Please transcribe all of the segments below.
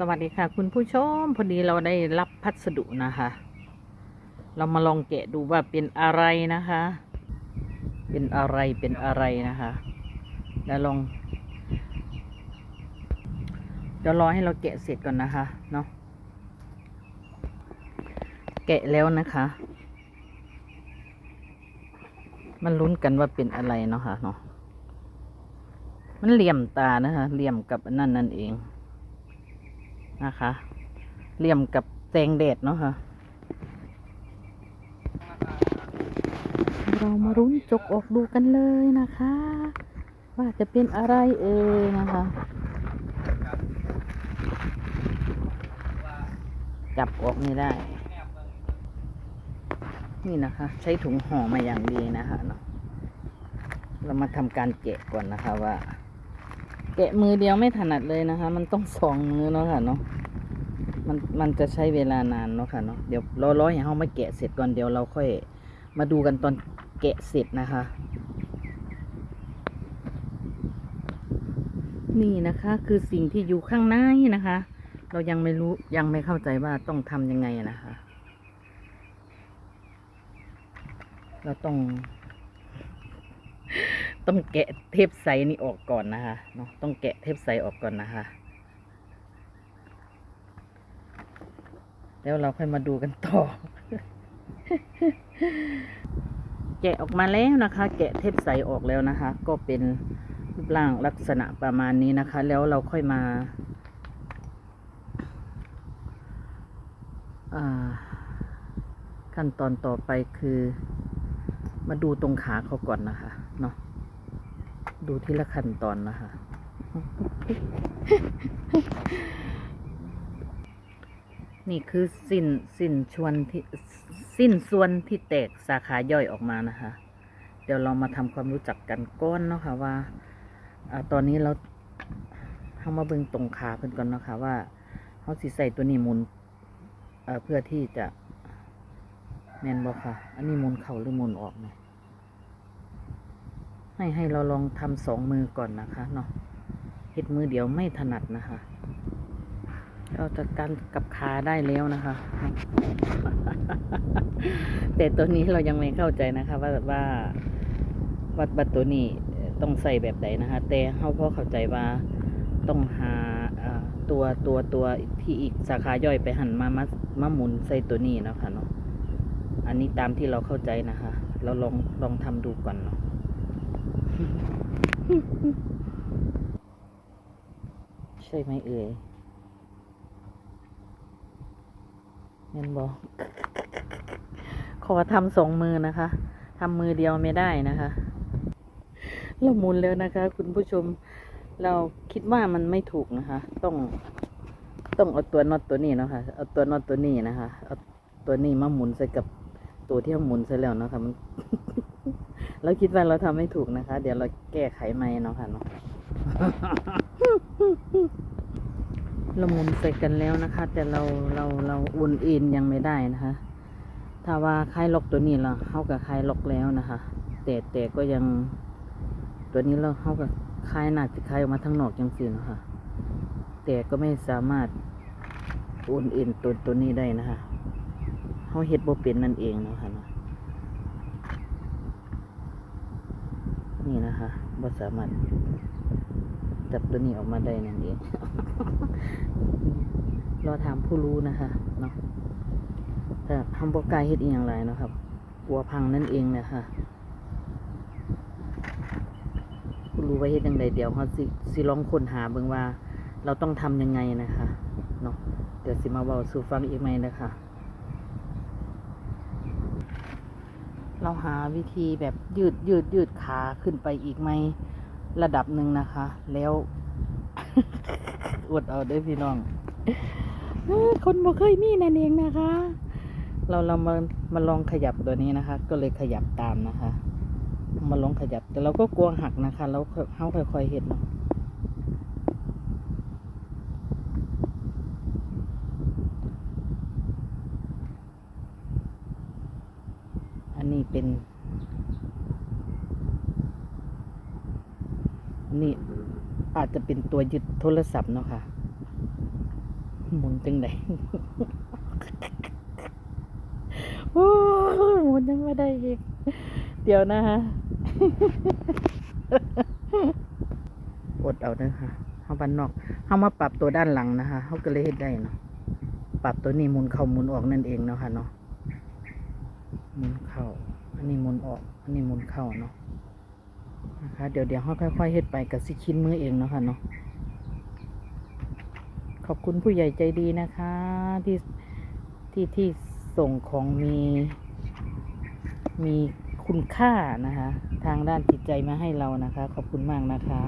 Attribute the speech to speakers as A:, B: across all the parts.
A: สวัสดีค่ะ คุณผู้ชม พอดีเราได้รับพัสดุนะคะ เรามาลองแกะดูว่าเป็นอะไรนะคะ เป็นอะไรเป็นอะไรนะคะ แล้วลองเดี๋ยวรอให้เราแกะเสร็จก่อนนะคะเนาะแกะแล้วนะคะ มันลุ้นกันว่าเป็นอะไรเนาะค่ะเนาะมันเหลี่ยมตานะคะเหลี่ยมกับนั่นนั่นเอง นะคะเหลี่ยมกับแสงแดดเนาะค่ะเรามารุ้นจกออกดูกันเลยนะคะ ว่าจะเป็นอะไรเอ่ยนะคะ จับออกไม่ได้ นี่นะคะ ใช้ถุงห่อมาอย่างดีนะคะเนาะเรามาทำการแกะก่อนนะคะว่า แกะมือเดียวไม่ถนัดเลยนะคะ มันต้องสองมือเนาะค่ะเนาะมันมันจะใช้เวลานานเนาะค่ะเนาะเดี๋ยวรอรอยให้เขามาแกะเสร็จก่อนเดี๋ยวเราค่อยมาดูกันตอนแกะเสร็จนะคะ นี่นะคะคือสิ่งที่อยู่ข้างในนะคะ เรายังไม่รู้ยังไม่เข้าใจว่าต้องทำยังไงนะคะ เราต้อง ต้องแกะเทปใสนี่ออกก่อนนะคะเนาะต้องแกะเทปใสออกก่อนนะคะ แล้วเราค่อยมาดูกันต่อ แกะออกมาแล้วนะคะ แกะเทปใสออกแล้วนะคะ ก็เป็นรูปร่างลักษณะประมาณนี้นะคะ แล้วเราค่อยมาอ่าขั้นตอนต่อไปคือ มาดูตรงขาเขาก่อนนะคะเนาะ ดูทีละขั้นตอนนะคะนี่คือสิ้นสิ้นชวนที่สิ้นส่วนที่แตกสาขาย่อยออกมานะคะ เดี๋ยวเรามาทำความรู้จักกันก้อนเนาะค่ะว่าอตอนนี้เราเข้ามาเบิ่งตรงขาเพิ่อนก่อนเนาะค่ะว่าเขาสิใส่ตัวนี้มุนเเพื่อที่จะแมนบอกค่ะ อันนี้มุนเข่าหรือมุนออกเนี่ย ให้ให้เราลองทำสองมือก่อนนะคะเนาะเฮ็ดมือเดียวไม่ถนัดนะคะ เราจัดการกับขาได้แล้วนะคะ แต่ตัวนี้เรายังไม่เข้าใจนะคะ ว่าว่าวัดบัตตัวนี้ต้องใส่แบบใดนะคะ แต่เขาพอเข้าใจว่าต้องหาตัวตัวตัวที่อีกสาขาย่อยไปหันมามามาหมุนใส่ตัวนี้นะคะเนาะอันนี้ตามที่เราเข้าใจนะคะ เราลองลองทำดูก่อนเนาะ ใช่ไหมเอ่ยเห็นบอก ขอทำสองมือนะคะ ทำมือเดียวไม่ได้นะคะเราหมุนแล้วนะคะ คุณผู้ชม เราคิดว่ามันไม่ถูกนะคะ ต้อง ต้องเอาตัวน็อตตัวนี้เนาะคะเอาตัวน็อตตัวนี้นะคะ เอาตัวนี้มาหมุนใส่กับตัวที่เราหมุนใส่แล้วนะคะมัน เราคิดว่าเราทำไม่ถูกนะคะ เดี๋ยวเราแก้ไขใหม่เนาะค่ะเนาะเราหมุนใส่กันแล้วนะคะ แต่เราเราเราอุ่นเอ็นยังไม่ได้นะคะ ถ้าว่าคลายล็อกตัวนี้เราเข้ากับคลายล็อกแล้วนะคะ แต่แต่ก็ยังตัวนี้เราเข้ากับคลายหนาจะคลายออกมาทั้งนอกยังสิเนะคะแต่ก็ไม่สามารถอุ่นเอ็นตัวตัวนี้ได้นะคะเขาเฮ็ดบ่เป็นนั่นเองเนาะคะเนะ นี่นะคะบ่สามารถจับตัวนี้ออกมาได้นั่นเองรอถามผู้รู้นะคะเนาะแต่ทำบกล้ายเฮ็ดอีกอย่างไรนะครับกลัวพังนั่นเองนะคะผู้รู้ว่าเฮ็ดยังไงเดี๋ยวเขาสิสิลองค้นหาเบิ่งว่า เราต้องทำยังไงนะคะเนาะเดี๋ยวสิมาเว้าสู่ฟังอีกไหมนะคะ เราหาวิธีแบบยืดยืดยืดขาขึ้นไปอีกไหมระดับหนึ่งนะคะ แล้วอดเอาเด้พี่น้องคนบ่เคยมีนั่นเองนะคะ เราเรามามาลองขยับตัวนี้นะคะ ก็เลยขยับตามนะคะ มาลองขยับแต่เราก็กลัวหักนะคะแล้วเขาค่อยๆเห็นเนาะ อันนี้ เป็น นี่อาจจะเป็นตัวยึดโทรศัพท์เนาะค่ะ หมุนจังไดโอ้หมุนยังไม่ได้อีก เดี๋ยวนะฮะอดเอาเด้อค่ะเฮาบ้านนอกเฮามาปรับตัวด้านหลังนะคะเฮาก็เลยเฮ็ดได้เนาะ ปรับตัวนี้หมุนเข้าหมุนออกนั่นเองเนาะค่ะเนาะหมุนเข้า อันนี้หมุนออก อันนี้หมุนเข้าเนาะนะคะเดี๋ยวเดี๋ยวค่อยๆเฮ็ดไปกับสิคินมือเองเนาะค่ะเนาะขอบคุณผู้ใหญ่ใจดีนะคะ ที่ที่ที่ส่งของมีมีคุณค่านะคะ ทางด้านจิตใจมาให้เรานะคะ ขอบคุณมากนะคะ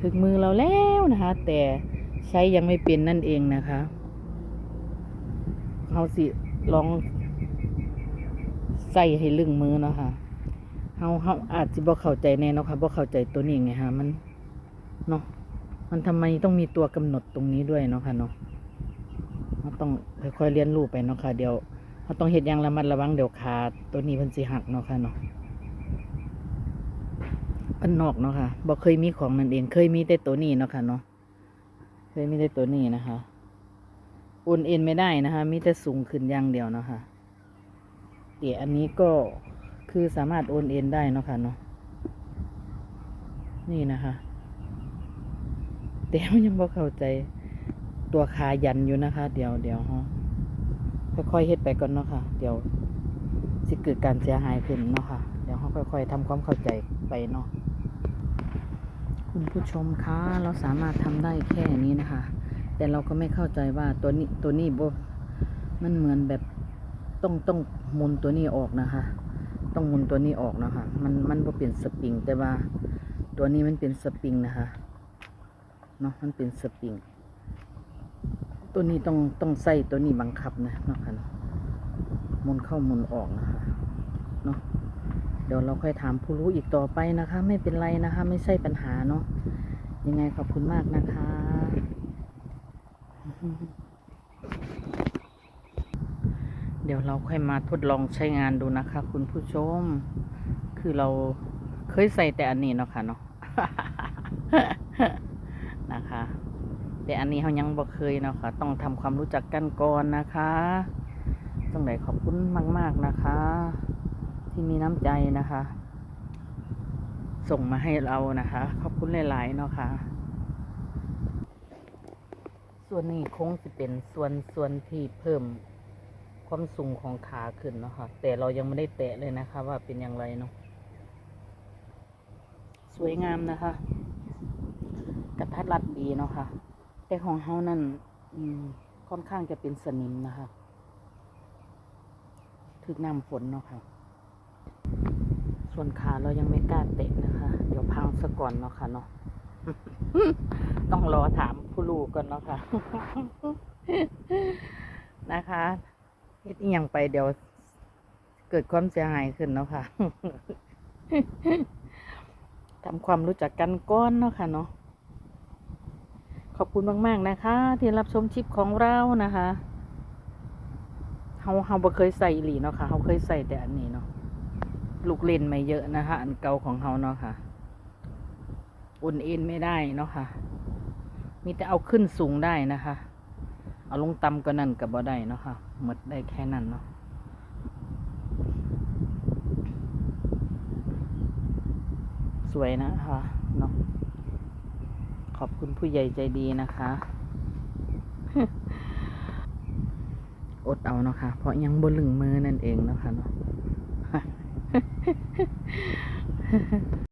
A: ถึงมือเราแล้วนะคะ แต่ใช้ยังไม่เป็นนั่นเองนะคะเขาสิ ลองใส่ให้ลึงมือเนาะค่ะเฮาเฮาอาจจะบ่เข้าใจแน่เนาะค่ะบ่เข้าใจตัวนี้ไงฮะมันเนาะมันทำไมต้องมีตัวกำหนดตรงนี้ด้วยเนาะค่ะเนาะเราต้องค่อยๆเรียนรู้ไปเนาะค่ะเดี๋ยวเราต้องเฮ็ดอย่างระมัดระวังเดี๋ยวขาตัวนี้เพิ่นสิหักเนาะค่ะเนาะอันนอกเนาะค่ะบ่เคยมีของนั่นเอง เคยมีแต่ตัวนี้เนาะค่ะเนาะเคยมีแต่ตัวนี้นะคะ โอนเอ็นไม่ได้นะคะ มีแต่สูงขึ้นอย่างเดียวเนาะค่ะเดี๋ยวอันนี้ก็คือสามารถโอนเอ็นได้เนาะค่ะเนาะนี่นะคะแต่ยังบ่เข้าใจตัวขายันอยู่นะคะ เดี๋ยวเดี๋ยวฮะค่อยๆเฮ็ดไปก่อนเนาะค่ะ เดี๋ยวสิเกิดการเสียหายขึ้นเนาะค่ะเดี๋ยวเราค่อยๆทำความเข้าใจไปเนาะคุณผู้ชมคะเราสามารถทำได้แค่นี้นะคะ แต่เราก็ไม่เข้าใจว่าตัวนี้ตัวนี้บมันเหมือนแบบต้องต้องมุนตัวนี้ออกนะคะ ต้องมุนตัวนี้ออกนะคะ มันมันบ่เป็นสปริง แต่ว่าตัวนี้มันเป็นสปริงนะคะเนาะมันเป็นสปริง ตัวนี้ต้องต้องใส่ตัวนี้บังคับนะเนาะค่ะเนาะมุนเข้ามุนออกนะคะเนาะเดี๋ยวเราค่อยถามผู้รู้อีกต่อไปนะคะ ไม่เป็นไรนะคะ ไม่ใช่ปัญหาเนาะยังไงขอบคุณมากนะคะ เดี๋ยวเราค่อยมาทดลองใช้งานดูนะคะ คุณผู้ชม คือเราเคยใส่แต่อันนี้เนาะค่ะเนาะนะคะ แต่อันนี้เขายังบ่เคยเนาะค่ะ ต้องทำความรู้จักกันก่อนนะคะต้องไหนขอบคุณมาก ๆนะคะ ที่มีน้ำใจนะคะ ส่งมาให้เรานะคะ ขอบคุณหลาย ๆ เนาะค่ะ ส่วนนี้คงจะเป็นส่วนส่วนที่เพิ่มความสูงของขาขึ้นเนาะค่ะแต่เรายังไม่ได้แตะเลยนะคะ ว่าเป็นอย่างไรเนาะสวยงามนะคะกระทัดรัดดีเนาะค่ะ แต่ของเฮานั่นค่อนข้างจะเป็นสนิมนะคะถึกน้ำฝนเนาะค่ะ ส่วนขาเรายังไม่กล้าเตะนะคะ เดี๋ยวพังซะก่อนเนาะค่ะเนาะ ต้องรอถามผู้ลูกก่อนเนาะค่ะ นะคะเฮ็ดอีหยังไปเดี๋ยวเกิดความเสียหายขึ้นเนาะค่ะทำความรู้จักกันก้อนเนาะค่ะเนาะขอบคุณมาก ๆ นะคะ ที่รับชมชิปของเรานะคะเฮาเฮาบ่เคยใส่หลีเนาะค่ะเฮาเคยใส่แต่อันนี้เนาะลูกเล่นไม่เยอะนะคะ อันเก่าของเฮาเนาะค่ะ อุ่นเอ็นไม่ได้เนาะค่ะ มีแต่เอาขึ้นสูงได้นะคะ เอาลงต่ำก็นั่นกับบ่ได้เนาะค่ะหมดได้แค่นั้นเนาะสวยนะคะเนาะขอบคุณผู้ใหญ่ใจดีนะคะ อดเอาเนาะค่ะ เพราะยังบนหลึงมือนั่นเองเนาะค่ะเนาะ